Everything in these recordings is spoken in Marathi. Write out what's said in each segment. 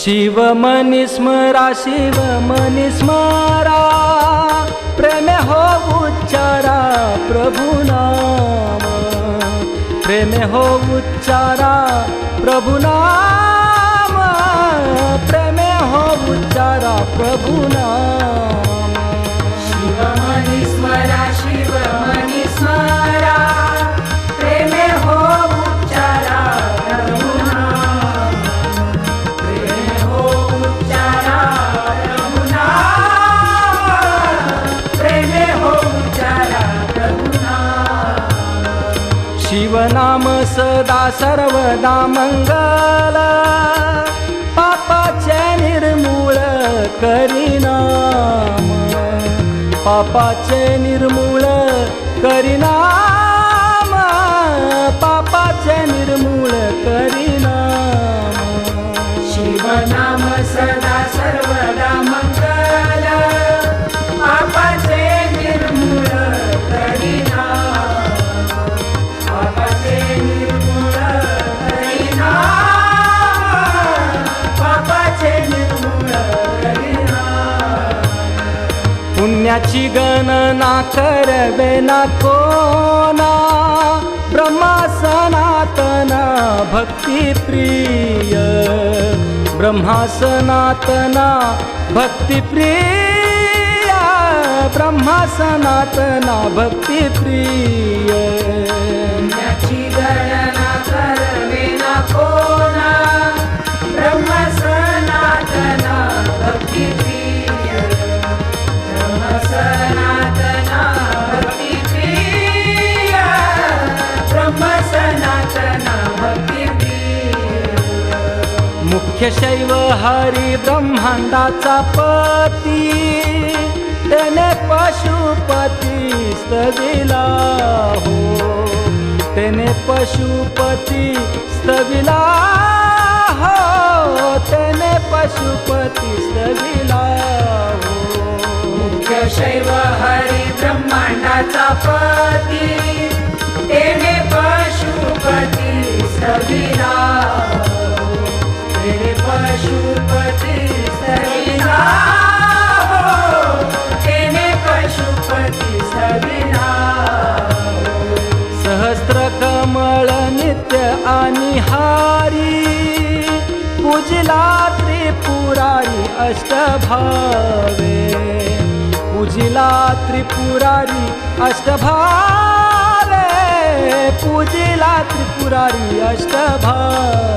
शिवमनि स्मरा शिवमनि स्मरा प्रेमे हो उच्चारा प्रभुनाम प्रेमे हो उच्चारा प्रभुनाम प्रेमे हो उच्चारा प्रभुनाम सर्वदा मंगल. पापाचे निर्मूळ करीनाम. पापाचे निर्मूळ करीनाम. याची गणना करवे ना कोना ब्रह्मा सनातना भक्तिप्रिय ब्रह्मा सनातना भक्तिप्रिय ब्रह्मा सनातना भक्तिप्रिय मुख्य शैव हरी ब्रह्मांडाचा पती. त्याने पशुपती दिला हो. त्याने पशुपती स्तविला हो. त्याने पशुपती स्तविला अष्टभावे। पूजिला त्रिपुरारी अष्टभावे। पूजिला त्रिपुरारी अष्टभावे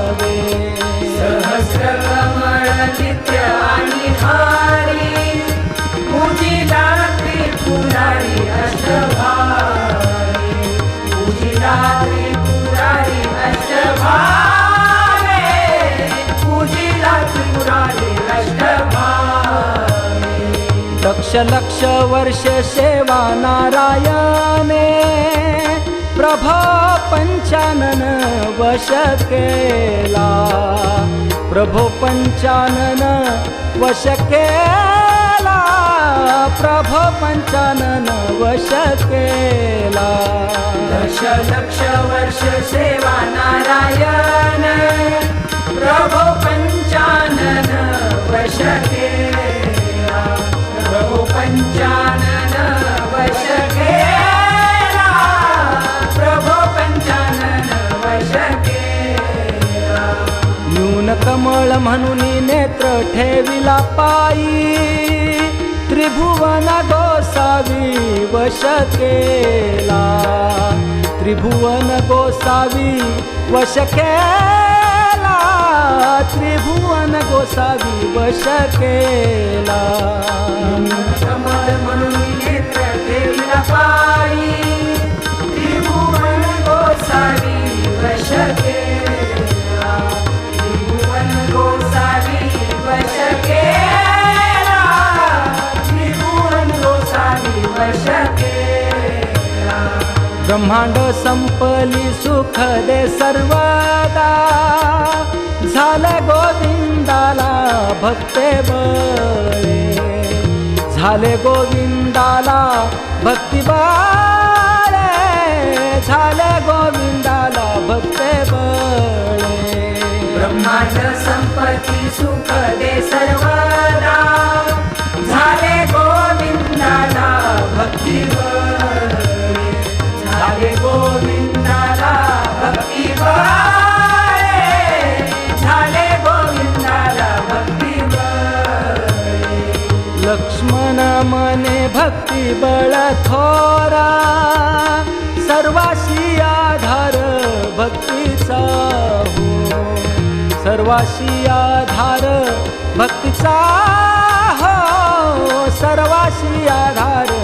लक्ष वर्ष सेवा नारायणे। प्रभा पंचानन वश केला। प्रभो पंचानन वश केला। प्रभो पंचानन वश केला। दश लक्ष वर्ष सेवा नारायण। कमळ म्हणून नेत्र ठेविला पायी. त्रिभुवन गोसावी वश केला. त्रिभुवन गोसावी वश केला. त्रिभुवन गोसावी वश केला. कमळ म्हणून नेत्र ठेविला पायी. त्रिभुवन गोसावी वश केला. ब्रह्मांड संपली सुख दे सर्वदा. झाला गोविंदाला भक्ते बळे. झाले गोविंदाला भक्ती बाळे. झाले गोविंदाला भक्ते बळे. ब्रह्मांड संपत्ती सुख दे सर्व भक्ति बळ थोरा सर्वाशी आधार भक्तीचा हो. सर्वाशी आधार भक्तीचा हो सर्वाशी आधार